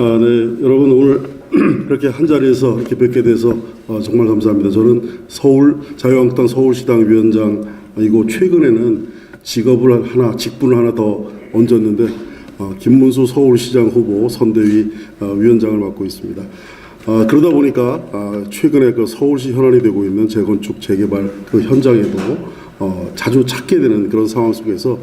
아, 네, 여러분 오늘 이렇게 한 자리에서 이렇게 뵙게 돼서 어, 정말 감사합니다. 저는 서울 자유한국당 서울시당 위원장이고 최근에는 직업을 하나 직분을 하나 더 얹었는데 어, 김문수 서울시장 후보 선대위 어, 위원장을 맡고 있습니다. 아, 그러다 보니까 아, 최근에 그 서울시 현안이 되고 있는 재건축 재개발 그 현장에도 어, 자주 찾게 되는 그런 상황 속에서 어,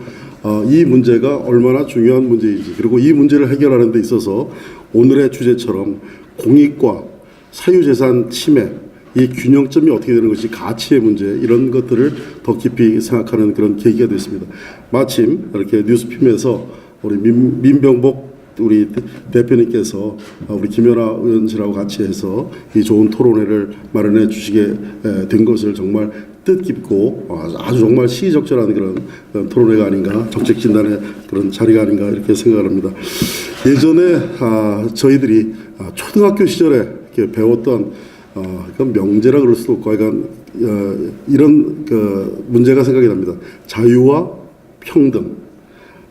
이 문제가 얼마나 중요한 문제인지 그리고 이 문제를 해결하는 데 있어서 오늘의 주제처럼 공익과 사유재산 침해 이 균형점이 어떻게 되는 것이 가치의 문제 이런 것들을 더 깊이 생각하는 그런 계기가 됐습니다. 마침 이렇게 뉴스핌에서 우리 민, 민병복 우리 대- 대표님께서 어, 우리 김연아 의원실하고 같이 해서 이 좋은 토론회를 마련해 주시게 에, 된 것을 정말 뜻깊고 어, 아주 정말 시의적절한 그런 어, 토론회가 아닌가 정책 진단의 그런 자리가 아닌가 이렇게 생각합니다. 예전에 아, 저희들이 아, 초등학교 시절에 배웠던 어, 명제라 그럴 수도 없고, 약간 어, 이런 그 문제가 생각이 납니다. 자유와 평등.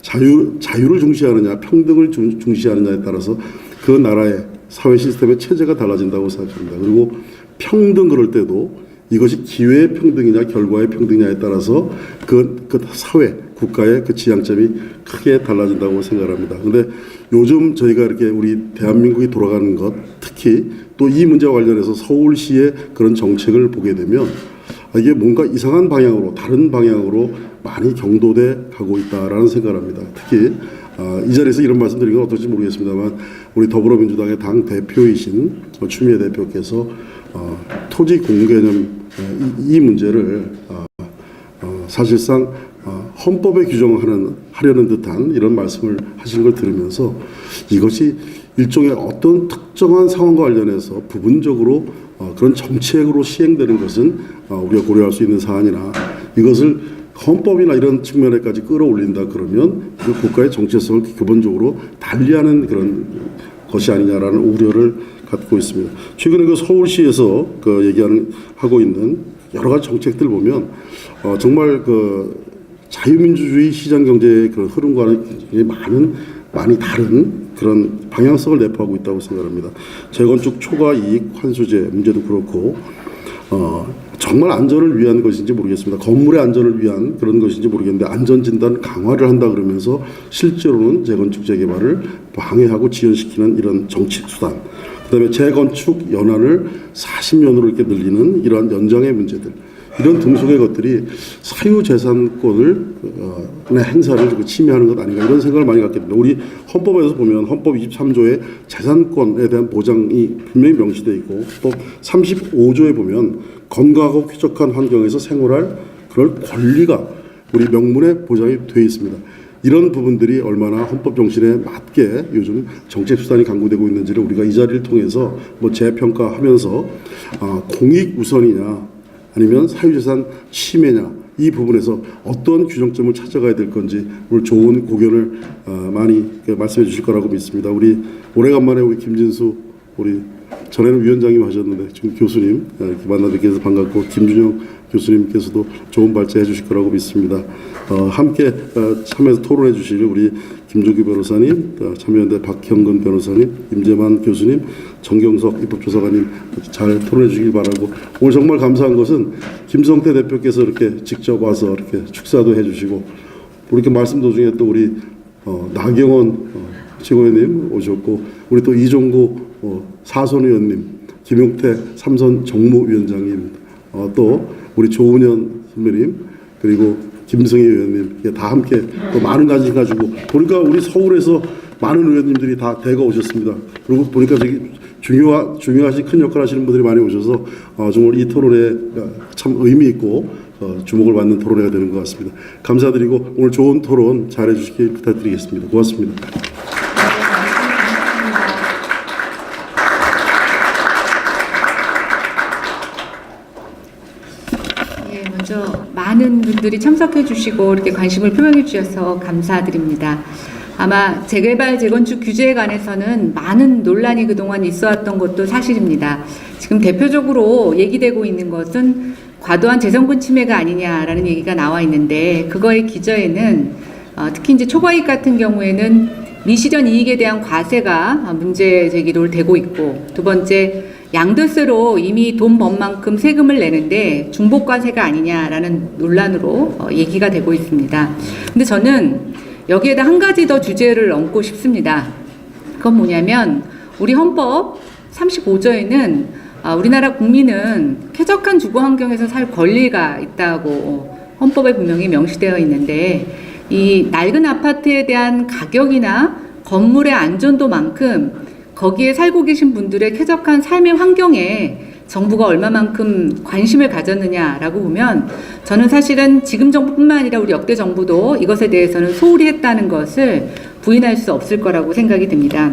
자유, 자유를 중시하느냐, 평등을 중, 중시하느냐에 따라서 그 나라의 사회 시스템의 체제가 달라진다고 생각합니다. 그리고 평등 그럴 때도 이것이 기회의 평등이냐, 결과의 평등이냐에 따라서 그, 그 사회, 국가의 그 지향점이 크게 달라진다고 생각합니다. 근데 요즘 저희가 이렇게 우리 대한민국이 돌아가는 것, 특히 또 이 문제와 관련해서 서울시의 그런 정책을 보게 되면 아, 이게 뭔가 이상한 방향으로 다른 방향으로 많이 경도돼 가고 있다라는 생각을 합니다. 특히 아, 이 자리에서 이런 말씀드리는 건 어떨지 모르겠습니다만 우리 더불어민주당의 당 대표이신 어, 추미애 대표께서 어, 토지 공개념 어, 이, 이 문제를 어, 어, 사실상 어, 헌법에 규정하는 하려는 듯한 이런 말씀을 하신 걸 들으면서 이것이 일종의 어떤 특정한 상황과 관련해서 부분적으로 어, 그런 정책으로 시행되는 것은 어, 우리가 고려할 수 있는 사안이나 이것을 헌법이나 이런 측면에까지 끌어올린다 그러면 그 국가의 정체성을 기본적으로 달리하는 그런 것이 아니냐라는 우려를 갖고 있습니다. 최근에 그 서울시에서 그 얘기하는 하고 있는 여러 가지 정책들 보면 어, 정말 그 자유민주주의 시장 경제의 그런 흐름과는 굉장히 많은 많이 다른 그런 방향성을 내포하고 있다고 생각합니다. 재건축 초과 이익 환수제 문제도 그렇고 어, 정말 안전을 위한 것인지 모르겠습니다. 건물의 안전을 위한 그런 것인지 모르겠는데 안전진단 강화를 한다 그러면서 실제로는 재건축 재개발을 방해하고 지연시키는 이런 정책 수단. 그다음에 재건축 연한을 40년으로 이렇게 늘리는 이러한 연장의 문제들. 이런 등속의 것들이 사유재산권을 어, 의 행사를 그 침해하는 것 아닌가 이런 생각을 많이 갖게 됩니다. 우리 헌법에서 보면 헌법 23조에 재산권에 대한 보장이 분명히 명시되어 있고 또 35조에 보면 건강하고 쾌적한 환경에서 생활할 그럴 권리가 우리 명문에 보장이 되어 있습니다. 이런 부분들이 얼마나 헌법 정신에 맞게 요즘 정책 수단이 강구되고 있는지를 우리가 이 자리를 통해서 뭐 재평가하면서 아, 공익 우선이냐 아니면 사유재산 침해냐 이 부분에서 어떤 규정점을 찾아가야 될 건지 오늘 좋은 고견을 어, 많이 그 말씀해 주실 거라고 믿습니다. 우리 오래간만에 우리 김진수 우리 전에는 위원장님 하셨는데 지금 교수님 어, 이렇게 만나 뵙게 해서 반갑고 김준영 교수님께서도 좋은 발제해 주실 거라고 믿습니다. 어, 함께 어, 참여해서 토론해 주실 우리 김종규 변호사님, 어, 참여연대 박형근 변호사님, 임재만 교수님, 정경석 입법조사관님 잘 토론해 주길 바라고 오늘 정말 감사한 것은 김성태 대표께서 이렇게 직접 와서 이렇게 축사도 해주시고 이렇게 말씀 도중에 또 우리 어, 나경원 어, 최고위원님 오셨고 우리 또 이종구 어, 사선 의원님, 김용태 삼선 정무위원장님, 어, 또 우리 조은현 선배님 그리고 김승희 의원님 다 함께 또 많은 관심 가지고 보니까 우리 서울에서 많은 의원님들이 다 대거 오셨습니다. 그리고 보니까 저기 중요하 중요하신 큰 역할 하시는 분들이 많이 오셔서 어, 정말 이 토론회 참 의미 있고 어, 주목을 받는 토론회가 되는 것 같습니다. 감사드리고 오늘 좋은 토론 잘해 주시길 부탁드리겠습니다. 고맙습니다. 예, 먼저 많은 분들이 참석해 주시고 이렇게 관심을 표명해 주셔서 감사드립니다. 아마 재개발 재건축 규제에 관해서는 많은 논란이 그동안 있어 왔던 것도 사실입니다. 지금 대표적으로 얘기되고 있는 것은 과도한 재성분 침해가 아니냐라는 얘기가 나와 있는데 그거의 기저에는 어, 특히 이제 초과이익 같은 경우에는 미실현 이익에 대한 과세가 문제 제기로 되고 있고 두 번째 양도세로 이미 돈 번 만큼 세금을 내는데 중복과세가 아니냐라는 논란으로 어, 얘기가 되고 있습니다. 근데 저는 여기에다 한 가지 더 주제를 얹고 싶습니다. 그건 뭐냐면 우리 헌법 35조에는 아, 우리나라 국민은 쾌적한 주거 환경에서 살 권리가 있다고 헌법에 분명히 명시되어 있는데 이 낡은 아파트에 대한 가격이나 건물의 안전도만큼 거기에 살고 계신 분들의 쾌적한 삶의 환경에 정부가 얼마만큼 관심을 가졌느냐라고 보면 저는 사실은 지금 정부뿐만 아니라 우리 역대 정부도 이것에 대해서는 소홀히 했다는 것을 부인할 수 없을 거라고 생각이 듭니다.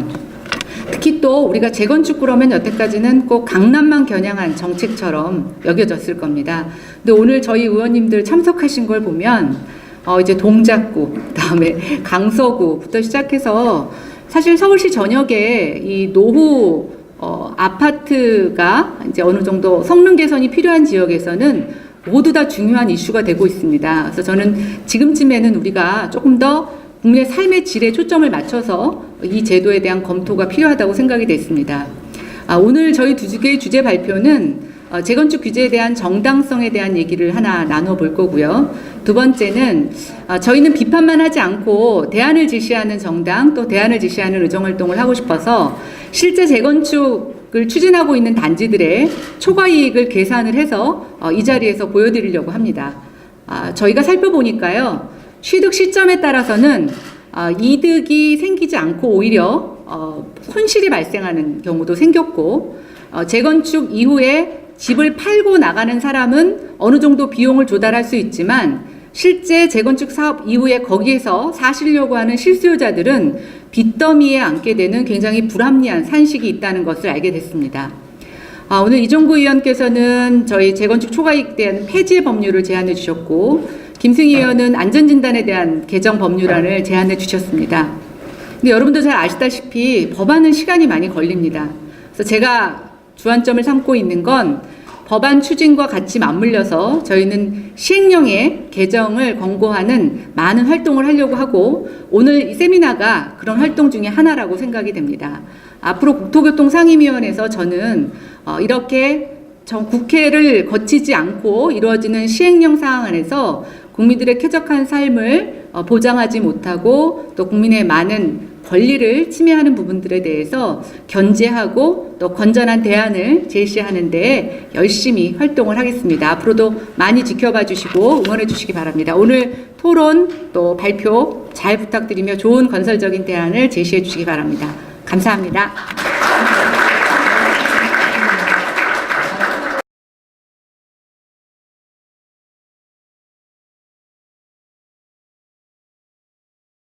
특히 또 우리가 재건축 그러면 여태까지는 꼭 강남만 겨냥한 정책처럼 여겨졌을 겁니다. 근데 오늘 저희 의원님들 참석하신 걸 보면 어 이제 동작구, 그다음에 강서구부터 시작해서 사실 서울시 전역에 이 노후 어 아파트가 이제 어느 정도 성능 개선이 필요한 지역에서는 모두 다 중요한 이슈가 되고 있습니다. 그래서 저는 지금쯤에는 우리가 조금 더 국민의 삶의 질에 초점을 맞춰서 이 제도에 대한 검토가 필요하다고 생각이 됐습니다. 아, 오늘 저희 두 개의 주제 발표는 어, 재건축 규제에 대한 정당성에 대한 얘기를 하나 나눠볼 거고요. 두 번째는 어, 저희는 비판만 하지 않고 대안을 제시하는 정당 또 대안을 제시하는 의정활동을 하고 싶어서 실제 재건축을 추진하고 있는 단지들의 초과 이익을 계산을 해서 어, 이 자리에서 보여드리려고 합니다. 아, 저희가 살펴보니까요. 취득 시점에 따라서는 어, 이득이 생기지 않고 오히려 어, 손실이 발생하는 경우도 생겼고 어, 재건축 이후에 집을 팔고 나가는 사람은 어느 정도 비용을 조달할 수 있지만 실제 재건축 사업 이후에 거기에서 사시려고 하는 실수요자들은 빚더미에 앉게 되는 굉장히 불합리한 산식이 있다는 것을 알게 됐습니다. 아, 오늘 이종구 의원께서는 저희 재건축 초과이익 대한 폐지 법률을 제안해 주셨고 김승희 의원은 안전진단에 대한 개정 법률안을 제안해 주셨습니다. 근데 여러분도 잘 아시다시피 법안은 시간이 많이 걸립니다. 그래서 제가 주안점을 삼고 있는 건 법안 추진과 같이 맞물려서 저희는 시행령의 개정을 권고하는 많은 활동을 하려고 하고 오늘 이 세미나가 그런 활동 중에 하나라고 생각이 됩니다. 앞으로 국토교통 상임위원회에서 저는 어, 이렇게 정 국회를 거치지 않고 이루어지는 시행령 사항 안에서 국민들의 쾌적한 삶을 어, 보장하지 못하고 또 국민의 많은 권리를 침해하는 부분들에 대해서 견제하고 또 건전한 대안을 제시하는 데 열심히 활동을 하겠습니다. 앞으로도 많이 지켜봐 주시고 응원해 주시기 바랍니다. 오늘 토론 또 발표 잘 부탁드리며 좋은 건설적인 대안을 제시해 주시기 바랍니다. 감사합니다.